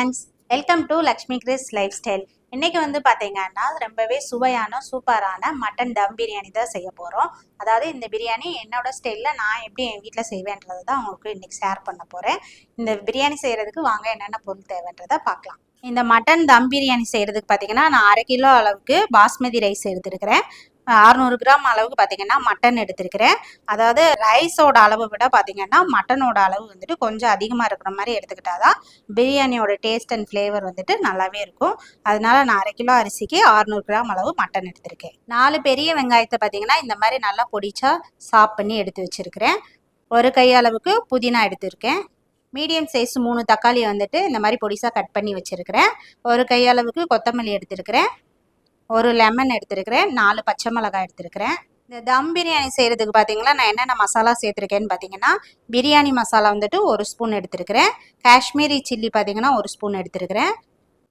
Friends welcome to Lakshmi Kris life style வந்து பார்த்தீங்கன்னா ரொம்பவே சுவையான சூப்பரான மட்டன் தம் பிரியாணி தான் செய்ய போகிறோம் அதாவது இந்த பிரியாணி என்னோட ஸ்டைலில் நான் எப்படி என் வீட்டில் செய்வேன்றது தான் உங்களுக்கு இன்றைக்கி ஷேர் பண்ண போகிறேன் இந்த பிரியாணி செய்கிறதுக்கு வாங்க என்னென்ன பொருள் தேவைன்றதை பார்க்கலாம். இந்த மட்டன் தம் பிரியாணி செய்கிறதுக்கு பார்த்தீங்கன்னா நான் அரை கிலோ அளவுக்கு பாஸ்மதி ரைஸ் எடுத்துருக்கிறேன். அறுநூறு கிராம் அளவுக்கு பார்த்தீங்கன்னா மட்டன் எடுத்திருக்கிறேன். அதாவது ரைஸோட அளவை விட பார்த்தீங்கன்னா மட்டனோட அளவு வந்துட்டு கொஞ்சம் அதிகமாக இருக்கிற மாதிரி எடுத்துக்கிட்டால் தான் பிரியாணியோட டேஸ்ட் அண்ட் ஃப்ளேவர் வந்துட்டு நல்லாவே இருக்கும். அதனால நான் அரை கிலோ அரிசிக்கு அறுநூறு கிராம் அளவு மட்டன் எடுத்திருக்கேன். நாலு பெரிய வெங்காயத்தை பார்த்தீங்கன்னா இந்த மாதிரி நல்லா பொடிச்சா சாப் பண்ணி எடுத்து வச்சிருக்கிறேன். ஒரு கையளவுக்கு புதினா எடுத்திருக்கேன். மீடியம் சைஸ் மூணு தக்காளி வந்துட்டு இந்த மாதிரி பொடிசாக கட் பண்ணி வச்சுருக்கிறேன். ஒரு கையளவுக்கு கொத்தமல்லி எடுத்திருக்கிறேன். ஒரு லெமன் எடுத்திருக்கிறேன் நாலு பச்சை மிளகாய் எடுத்திருக்கிறேன். இந்த தம் பிரியாணி செய்கிறதுக்கு பார்த்தீங்கன்னா நான் என்னென்ன மசாலா சேர்த்துருக்கேன்னு பார்த்தீங்கன்னா பிரியாணி மசாலா வந்துட்டு ஒரு ஸ்பூன் எடுத்திருக்கிறேன். காஷ்மீரி சில்லி பார்த்தீங்கன்னா ஒரு ஸ்பூன் எடுத்திருக்கிறேன்.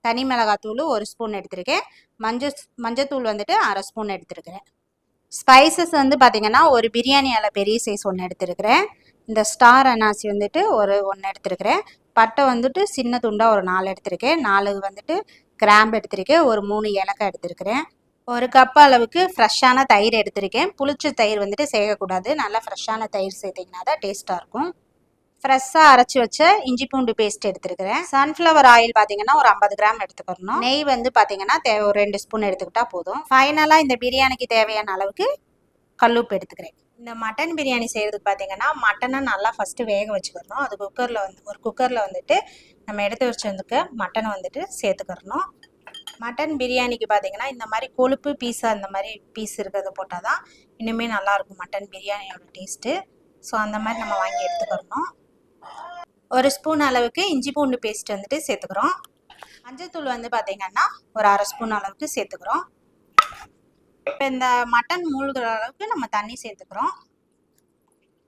தனி மிளகாத்தூள் ஒரு ஸ்பூன் எடுத்திருக்கேன். மஞ்சள் மஞ்சத்தூள் வந்துட்டு அரை ஸ்பூன் எடுத்திருக்கிறேன். ஸ்பைசஸ் வந்து பார்த்தீங்கன்னா ஒரு பிரியாணி அலை பெரிய சைஸ் ஒன்று எடுத்திருக்கிறேன். இந்த ஸ்டார் அனாசி வந்துட்டு ஒரு ஒன்று எடுத்திருக்கிறேன். பட்டை வந்துட்டு சின்ன துண்டாக ஒரு நாலு எடுத்திருக்கேன். நாலு வந்துட்டு கிராம்பு எடுத்திருக்கேன். ஒரு மூணு ஏலக்காய் எடுத்திருக்கிறேன். ஒரு கப் அளவுக்கு ஃப்ரெஷ்ஷான தயிர் எடுத்திருக்கேன். புளிச்ச தயிர் வந்துட்டு சேர்க்கக்கூடாது நல்லா ஃப்ரெஷ்ஷான தயிர் சேர்த்திங்கன்னா தான் டேஸ்ட்டாக இருக்கும். ஃப்ரெஷ்ஷாக அரைச்சி வச்ச இஞ்சி பூண்டு பேஸ்ட் எடுத்துருக்கிறேன். சன்ஃப்ளவர் ஆயில் பார்த்தீங்கன்னா ஒரு ஐம்பது கிராம் எடுத்துக்கணும் நெய் வந்து பார்த்தீங்கன்னா தேவை ஒரு ரெண்டு ஸ்பூன் எடுத்துக்கிட்டா போதும். ஃபைனலாக இந்த பிரியாணிக்கு தேவையான அளவுக்கு கல்லுப்பு எடுத்துக்கிறேன். இந்த மட்டன் பிரியாணி செய்கிறதுக்கு பார்த்தீங்கன்னா மட்டனை நல்லா ஃபஸ்ட்டு வேக வச்சுக்கிறணும். அது குக்கரில் வந்து ஒரு குக்கரில் வந்துட்டு நம்ம எடுத்து வச்சிருந்துக்க மட்டனை வந்துட்டு சேர்த்துக்கிறணும். மட்டன் பிரியாணிக்கு பார்த்தீங்கன்னா இந்த மாதிரி கொழுப்பு பீஸா இந்த மாதிரி பீஸ் இருக்கிறத போட்டால் தான் இன்னுமே நல்லாயிருக்கும் மட்டன் பிரியாணியோட டேஸ்ட்டு ஸோ அந்த மாதிரி நம்ம வாங்கி எடுத்துக்கிறணும். ஒரு ஸ்பூன் அளவுக்கு இஞ்சி பூண்டு பேஸ்ட் வந்துட்டு சேர்த்துக்கிறோம். மஞ்சத்தூள் வந்து பார்த்தீங்கன்னா ஒரு அரை ஸ்பூன் அளவுக்கு சேர்த்துக்கிறோம். இப்போ இந்த மட்டன் மூழ்கிற அளவுக்கு நம்ம தண்ணி சேர்த்துக்கிறோம்.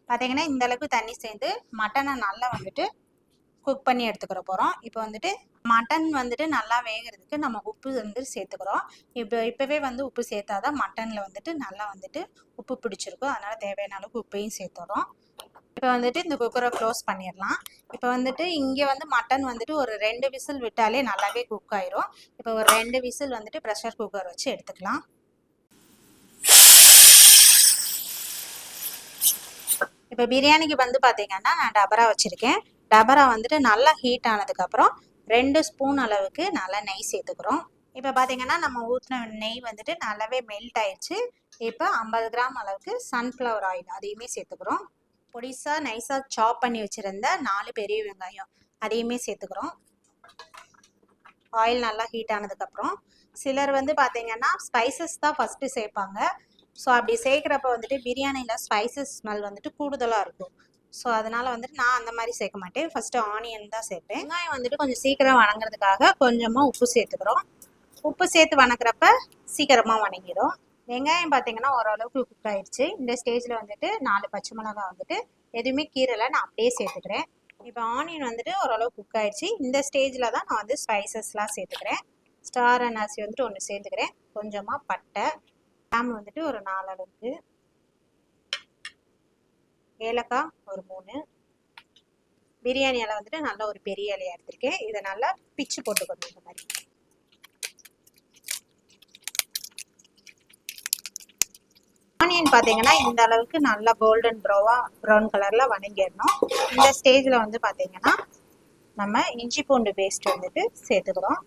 பார்த்தீங்கன்னா இந்த அளவுக்கு தண்ணி சேர்ந்து மட்டனை நல்லா வந்துட்டு குக் பண்ணி எடுத்துக்கிற போகிறோம் இப்போ வந்துட்டு மட்டன் வந்துட்டு நல்லா வேகிறதுக்கு நம்ம உப்பு வந்து சேர்த்துக்கிறோம். இப்போ இப்போவே வந்து உப்பு சேர்த்தாதான் மட்டனில் வந்துட்டு நல்லா வந்துட்டு உப்பு பிடிச்சிருக்கும். அதனால் தேவையான அளவுக்கு உப்பையும் சேர்த்துறோம். இப்போ வந்துட்டு இந்த குக்கரை க்ளோஸ் பண்ணிடலாம். இப்போ வந்துட்டு இங்கே வந்து மட்டன் வந்துட்டு ஒரு ரெண்டு விசில் விட்டாலே நல்லாவே குக் ஆயிரும். இப்போ ஒரு ரெண்டு விசில் வந்துட்டு ப்ரெஷர் குக்கர் வச்சு எடுத்துக்கலாம். இப்போ பிரியாணிக்கு வந்து பார்த்தீங்கன்னா நான் டபரா வச்சுருக்கேன். டபரா வந்துட்டு நல்லா ஹீட் ஆனதுக்கப்புறம் ரெண்டு ஸ்பூன் அளவுக்கு நல்லா நெய் சேர்த்துக்கிறோம். இப்போ பார்த்தீங்கன்னா நம்ம ஊற்றின நெய் வந்துட்டு நல்லாவே மெல்ட் ஆயிடுச்சு. இப்போ ஐம்பது கிராம் அளவுக்கு சன்ஃப்ளவர் ஆயில் அதையுமே சேர்த்துக்கிறோம். பொடிசாக நைஸாக சாப் பண்ணி வச்சுருந்த நாலு பெரிய வெங்காயம் அதையுமே சேர்த்துக்கிறோம். ஆயில் நல்லா ஹீட் ஆனதுக்கப்புறம் சிலர் வந்து பார்த்தீங்கன்னா ஸ்பைசஸ் தான் ஃபஸ்ட்டு சேர்ப்பாங்க. ஸோ அப்படி சேர்க்குறப்ப வந்துட்டு பிரியாணியில் ஸ்பைசஸ் ஸ்மெல் வந்துட்டு கூடுதலாக இருக்கும். ஸோ அதனால் வந்துட்டு நான் அந்த மாதிரி சேர்க்க மாட்டேன். ஃபஸ்ட்டு ஆனியன் தான் சேர்ப்பேன். வெங்காயம் வந்துட்டு கொஞ்சம் சீக்கிரம் வணங்குறதுக்காக கொஞ்சமாக உப்பு சேர்த்துக்கிறோம். உப்பு சேர்த்து வணங்குறப்ப சீக்கிரமாக வணங்கிடும் வெங்காயம் பார்த்தீங்கன்னா ஓரளவுக்கு குக் ஆயிடுச்சு. இந்த ஸ்டேஜில் வந்துட்டு நாலு பச்சை மிளகாய் வந்துட்டு எதுவுமே கீரலை நான் அப்படியே சேர்த்துக்கிறேன். இப்போ ஆனியன் வந்துட்டு ஓரளவு குக் ஆயிடுச்சு. இந்த ஸ்டேஜில் தான் நான் வந்து ஸ்பைசஸ்லாம் சேர்த்துக்கிறேன். ஸ்டார் அனாசி வந்துட்டு ஒன்று சேர்த்துக்கிறேன். கொஞ்சமாக பட்டை கிராம் வந்துட்டு ஒரு நாலு அளவுக்கு. ஏலக்காய் ஒரு மூணு. பிரியாணி இலை வந்துட்டு நல்லா ஒரு பெரிய இலையாக எடுத்திருக்கேன். இதை நல்லா பிச்சு போட்டுக்கணும் இந்த மாதிரி. ஆனியன் பார்த்தீங்கன்னா இந்த அளவுக்கு நல்லா கோல்டன் ப்ரௌவா ப்ரௌன் கலரில் வணங்கிடணும். இந்த ஸ்டேஜில் வந்து பார்த்தீங்கன்னா நம்ம இஞ்சி பூண்டு பேஸ்ட் வந்துட்டு சேர்த்துக்கிறோம்.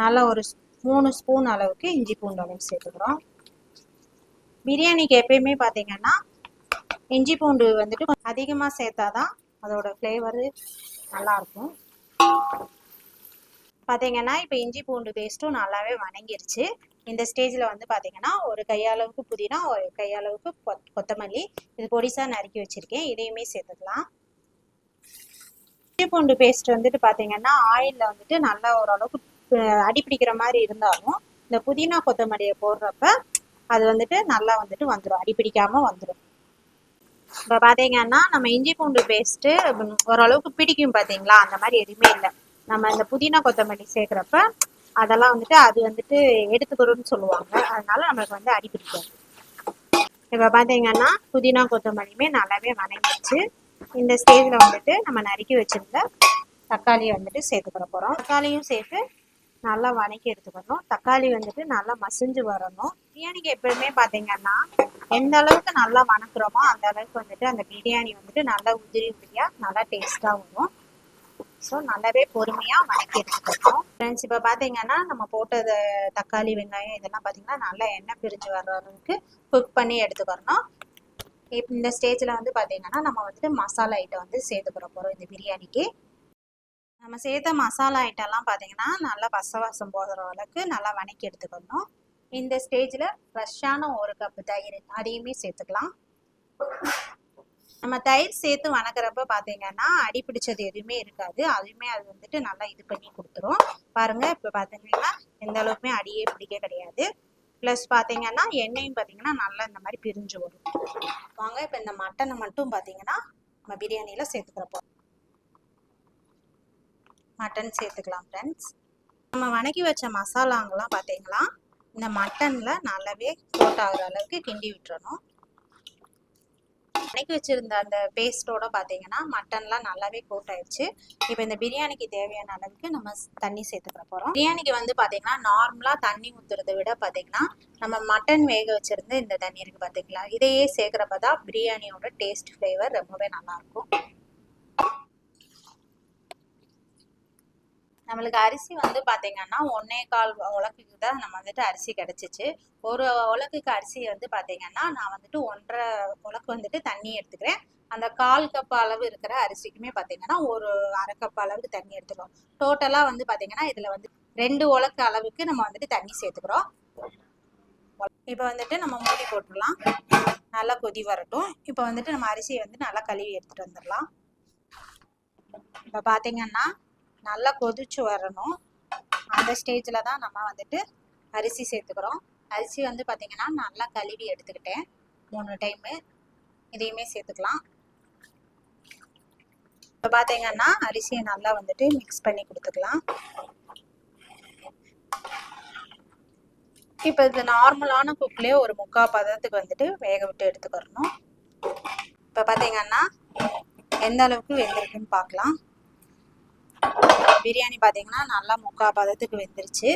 நல்லா ஒரு மூணு ஸ்பூன் அளவுக்கு இஞ்சி பூண்டு அளவு சேர்த்துக்கிறோம். பிரியாணிக்கு எப்பயுமே பார்த்தீங்கன்னா இஞ்சி பூண்டு வந்துட்டு அதிகமாக சேர்த்தாதான் அதோட ஃப்ளேவரு நல்லாயிருக்கும். பார்த்தீங்கன்னா இப்போ இஞ்சி பூண்டு பேஸ்ட்டும் நல்லாவே வணங்கிருச்சு. இந்த ஸ்டேஜில் வந்து பார்த்தீங்கன்னா ஒரு கையளவுக்கு புதினா ஒரு கையளவுக்கு கொத் கொத்தமல்லி இது பொடிசாக நறுக்கி வச்சுருக்கேன். இதையுமே சேர்த்துக்கலாம். இஞ்சி பூண்டு பேஸ்ட் வந்துட்டு பார்த்தீங்கன்னா ஆயிலில் வந்துட்டு நல்லா ஓரளவுக்கு அடி பிடிக்கிற மாதிரி இருந்தாலும் இந்த புதினா கொத்தமல்லியை போடுறப்ப அது வந்துட்டு நல்லா வந்துட்டு வந்துடும் அடி பிடிக்காமல் வந்துடும் இப்போ பார்த்தீங்கன்னா நம்ம இஞ்சி பூண்டு பேஸ்ட்டு ஓரளவுக்கு பிடிக்கும் பார்த்தீங்களா அந்த மாதிரி எதுவுமே இல்லை. நம்ம இந்த புதினா கொத்தமல்லி சேர்க்குறப்ப அதெல்லாம் வந்துட்டு அது வந்துட்டு எடுத்துக்கிறோம்னு சொல்லுவாங்க. அதனால நம்மளுக்கு வந்து அடி பிடிக்காது. இப்போ பார்த்தீங்கன்னா புதினா கொத்தமல்லியுமே நல்லாவே வணங்கிடுச்சு. இந்த ஸ்டேஜில் வந்துட்டு நம்ம நறுக்கி வச்சிருந்த தக்காளியை வந்துட்டு சேர்த்துக்கிற போகிறோம் தக்காளியும் சேர்த்து நல்லா வணக்கி எடுத்துக்கணும். தக்காளி வந்துட்டு நல்லா மசிஞ்சு வரணும். பிரியாணிக்கு எப்பவுமே பார்த்தீங்கன்னா எந்த அளவுக்கு நல்லா வணக்குறோமோ அந்த அளவுக்கு வந்துட்டு அந்த பிரியாணி வந்துட்டு நல்லா உதிரி உதிரியாக நல்லா டேஸ்ட்டாக வரும். ஸோ நல்லாவே பொறுமையாக வணக்கி எடுத்துக்கணும். ஃப்ரெண்ட்ஸ் இப்போ பார்த்தீங்கன்னா நம்ம போட்டது தக்காளி வெங்காயம் இதெல்லாம் பார்த்தீங்கன்னா நல்லா எண்ணெய் பிரிஞ்சு வர்ற அளவுக்கு குக் பண்ணி எடுத்துக்கிறணும் இப்போ இந்த ஸ்டேஜில் வந்து பார்த்தீங்கன்னா நம்ம வந்துட்டு மசாலா ஐட்டம் வந்து சேர்த்துக்கிற போகிறோம் இந்த பிரியாணிக்கு. நம்ம சேர்த்த மசாலா ஐட்டம்லாம் பார்த்தீங்கன்னா நல்லா பசவாசம் போகிற அளவுக்கு நல்லா வணக்கி எடுத்துக்கணும். இந்த ஸ்டேஜில் ஃப்ரெஷ்ஷான ஒரு கப்பு தயிர் அதையுமே சேர்த்துக்கலாம். நம்ம தயிர் சேர்த்து வணக்கிறப்ப பார்த்தீங்கன்னா அடி பிடிச்சது எதுவுமே இருக்காது. அதுவுமே அது வந்துட்டு நல்லா இது பண்ணி கொடுத்துரும். பாருங்கள் இப்போ பார்த்தீங்கன்னா எந்த அளவுக்குமே அடியே பிடிக்க கிடையாது. ப்ளஸ் பார்த்தீங்கன்னா எண்ணெயும் பார்த்தீங்கன்னா நல்லா இந்த மாதிரி பிரிஞ்சு வரும். வாங்க இப்போ இந்த மட்டனை மட்டும் பார்த்தீங்கன்னா நம்ம பிரியாணியில் சேர்த்துக்கிறப்போ மட்டன் சேர்த்துக்கலாம் ஃப்ரெண்ட்ஸ் நம்ம வணக்கி வச்ச மசாலாங்கெல்லாம் பார்த்தீங்களா இந்த மட்டனில் நல்லாவே கோட் ஆகிற அளவுக்கு கிண்டி விட்டுறணும். வணக்கி வச்சிருந்த அந்த பேஸ்ட்டோட பார்த்தீங்கன்னா மட்டன்லாம் நல்லாவே கோட் ஆயிடுச்சு. இப்போ இந்த பிரியாணிக்கு தேவையான அளவுக்கு நம்ம தண்ணி சேர்த்துக்கிற போகிறோம் பிரியாணிக்கு வந்து பார்த்தீங்கன்னா நார்மலாக தண்ணி ஊற்றுறதை விட பார்த்தீங்கன்னா நம்ம மட்டன் வேக வச்சுருந்து இந்த தண்ணி இருக்குது பார்த்தீங்களா இதையே சேர்க்குறப்ப தான் பிரியாணியோட டேஸ்ட் ஃப்ளேவர் ரொம்பவே நல்லாயிருக்கும். நம்மளுக்கு அரிசி வந்து பார்த்தீங்கன்னா ஒன்றே கால் உலக்குக்கு தான் நம்ம வந்துட்டு அரிசி கிடச்சிச்சு. ஒரு உலக்குக்கு அரிசி வந்து பார்த்தீங்கன்னா நான் வந்துட்டு ஒன்றரை உலக்கு வந்துட்டு தண்ணி எடுத்துக்கிறேன். அந்த கால் கப் அளவு இருக்கிற அரிசிக்குமே பார்த்தீங்கன்னா ஒரு அரை கப் அளவுக்கு தண்ணி எடுத்துக்கிறோம். டோட்டலாக வந்து பார்த்தீங்கன்னா இதில் வந்து ரெண்டு உலக்கு அளவுக்கு நம்ம வந்துட்டு தண்ணி சேர்த்துக்கிறோம். இப்போ வந்துட்டு நம்ம மூடி போட்டுடலாம். நல்லா கொதி வரட்டும். இப்போ வந்துட்டு நம்ம அரிசியை வந்து நல்லா கழுவி எடுத்துகிட்டு வந்துடலாம். இப்போ பார்த்தீங்கன்னா நல்லா கொதிச்சு வரணும். அந்த ஸ்டேஜில் தான் நம்ம வந்துட்டு அரிசி சேர்த்துக்கிறோம். அரிசி வந்து பார்த்திங்கன்னா நல்லா கழுவி எடுத்துக்கிட்டேன். மூணு டைமு இதையுமே சேர்த்துக்கலாம். இப்போ பார்த்தீங்கன்னா அரிசியை நல்லா வந்துட்டு மிக்ஸ் பண்ணி கொடுத்துக்கலாம். இப்போ இது நார்மலான குக்லேயே ஒரு முக்கால் பதத்துக்கு வந்துட்டு வேக விட்டு எடுத்துக்கிறணும். இப்போ பார்த்தீங்கன்னா எந்த அளவுக்கு வெந்திருக்குன்னு பார்க்கலாம் பிரியாணி பார்த்தீங்கன்னா நல்லா முக்கால் பதத்துக்கு வெந்துருச்சு.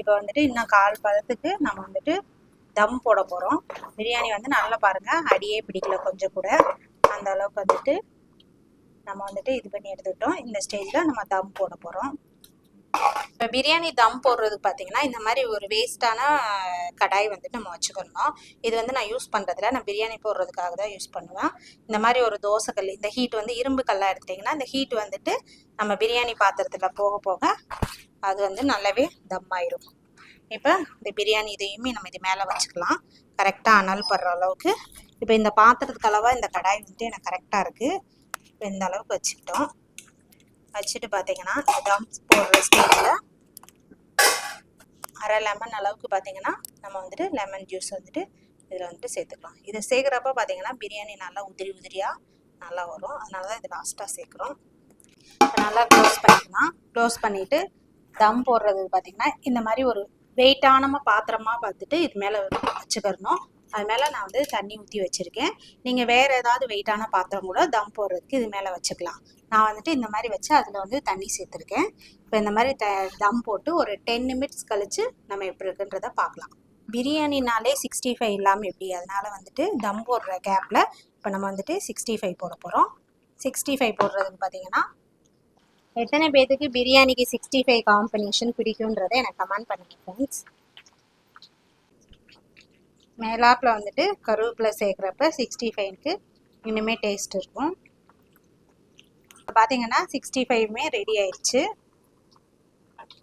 இப்போ வந்துட்டு இன்னும் கால் பதத்துக்கு நம்ம வந்துட்டு தம் போட போகிறோம் பிரியாணி வந்து நல்லா பாருங்கள் அடியே பிடிக்கல கொஞ்சம் கூட. அந்த அளவுக்கு வந்துட்டு நம்ம வந்துட்டு இது பண்ணி எடுத்துக்கிட்டோம். இந்த ஸ்டேஜில் நம்ம தம் போட போகிறோம் இப்போ பிரியாணி தம் போடுறதுக்கு பார்த்தீங்கன்னா இந்த மாதிரி ஒரு வேஸ்ட்டான கடாய் வந்துட்டு நம்ம வச்சுக்கணும். இது வந்து நான் யூஸ் பண்ணுறதுல நான் பிரியாணி போடுறதுக்காக தான் யூஸ் பண்ணுவேன். இந்த மாதிரி ஒரு தோசைக்கல் இந்த ஹீட் வந்து இரும்பு கல்லாக எடுத்திங்கன்னா இந்த ஹீட் வந்துட்டு நம்ம பிரியாணி பாத்திரத்தில் போக போக அது வந்து நல்லாவே தம் ஆயிரும். இப்போ இந்த பிரியாணி இதையுமே நம்ம இது மேலே வச்சுக்கலாம். கரெக்டாக அனல் படுற அளவுக்கு. இப்போ இந்த பாத்திரத்துக்கு அளவாக இந்த கடாய் வந்துட்டு எனக்கு கரெக்டாக இருக்குது இப்போ இந்த அளவுக்கு வச்சுக்கிட்டோம். வச்சுட்டு பார்த்தீங்கன்னா இந்த தம் போடுற ஸ்டேஜில் அரை லெமன் அளவுக்கு பார்த்தீங்கன்னா நம்ம வந்துட்டு லெமன் ஜூஸ் வந்துட்டு இதில் வந்துட்டு சேர்த்துக்கலாம். இதை சேர்க்குறப்ப பார்த்தீங்கன்னா பிரியாணி நல்லா உதிரி உதிரியாக நல்லா வரும். அதனால தான் இது லாஸ்ட்டாக சேர்க்குறோம். நல்லா க்ளோஸ் பண்ணிக்கலாம். க்ளோஸ் பண்ணிவிட்டு தம் போடுறது பார்த்தீங்கன்னா இந்த மாதிரி ஒரு வெயிட்டான பாத்திரமாக பார்த்துட்டு இது மேலே வச்சுக்கிறணும் அது மேலே நான் வந்து தண்ணி ஊற்றி வச்சுருக்கேன். நீங்கள் வேறு ஏதாவது வெயிட்டான பாத்திரம் கூட தம் போடுறதுக்கு இது மேலே வச்சுக்கலாம். நான் வந்துட்டு இந்த மாதிரி வச்சு அதில் வந்து தண்ணி சேர்த்துருக்கேன். இப்போ இந்த மாதிரி த தம் போட்டு ஒரு டென் நிமிட்ஸ் கழித்து நம்ம எப்படி இருக்குன்றதை பார்க்கலாம் பிரியாணினாலே சிக்ஸ்டி ஃபைவ் இல்லாமல் எப்படி? அதனால் வந்துட்டு தம் போடுற கேப்பில் இப்போ நம்ம வந்துட்டு சிக்ஸ்டி ஃபைவ் போட போகிறோம் சிக்ஸ்டி ஃபைவ் போடுறதுக்கு பார்த்தீங்கன்னா எத்தனை பேர்த்துக்கு பிரியாணிக்கு சிக்ஸ்டி ஃபைவ் காம்பினேஷன் பிடிக்குன்றதை எனக்கு கமெண்ட் பண்ணுங்க ஃப்ரெண்ட்ஸ் மேலாப்பில் வந்துட்டு கருவேப்பிலை சேர்க்குறப்ப சிக்ஸ்டி ஃபைவ்க்கு இன்னுமே டேஸ்ட் இருக்கும். பார்த்தீங்கன்னா சிக்ஸ்டி ஃபைவ்மே ரெடி ஆயிடுச்சு.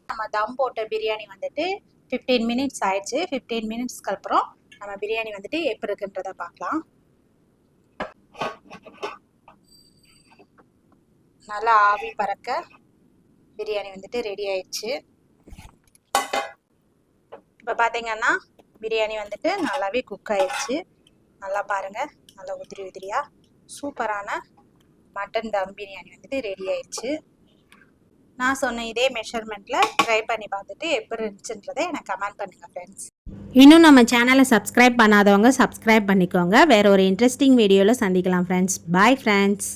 நம்ம தம் போட்ட பிரியாணி வந்துட்டு ஃபிஃப்டீன் மினிட்ஸ் ஆயிடுச்சு. ஃபிஃப்டீன் மினிட்ஸ்க்கு அப்புறம் நம்ம பிரியாணி வந்துட்டு எப்படி இருக்குன்றதை பார்க்கலாம் நல்லா ஆவி பறக்க பிரியாணி வந்துட்டு ரெடி ஆயிடுச்சு. இப்போ பார்த்தீங்கன்னா பிரியாணி வந்துட்டு நல்லாவே குக் ஆயிடுச்சு நல்லா பாருங்கள் நல்லா உதிரி உதிரியாக சூப்பரான மட்டன் தம் பிரியாணி வந்துட்டு ரெடி ஆயிடுச்சு நான் சொன்ன இதே மெஷர்மெண்ட்டில் ட்ரை பண்ணி பார்த்துட்டு எப்படி இருந்துச்சுன்றதை எனக்கு கமெண்ட் பண்ணுங்கள் ஃப்ரெண்ட்ஸ் இன்னும் நம்ம சேனலை சப்ஸ்கிரைப் பண்ணாதவங்க சப்ஸ்கிரைப் பண்ணிக்கோங்க. வேற ஒரு இன்ட்ரெஸ்டிங் வீடியோவில் சந்திக்கலாம் ஃப்ரெண்ட்ஸ் பாய் ஃப்ரெண்ட்ஸ்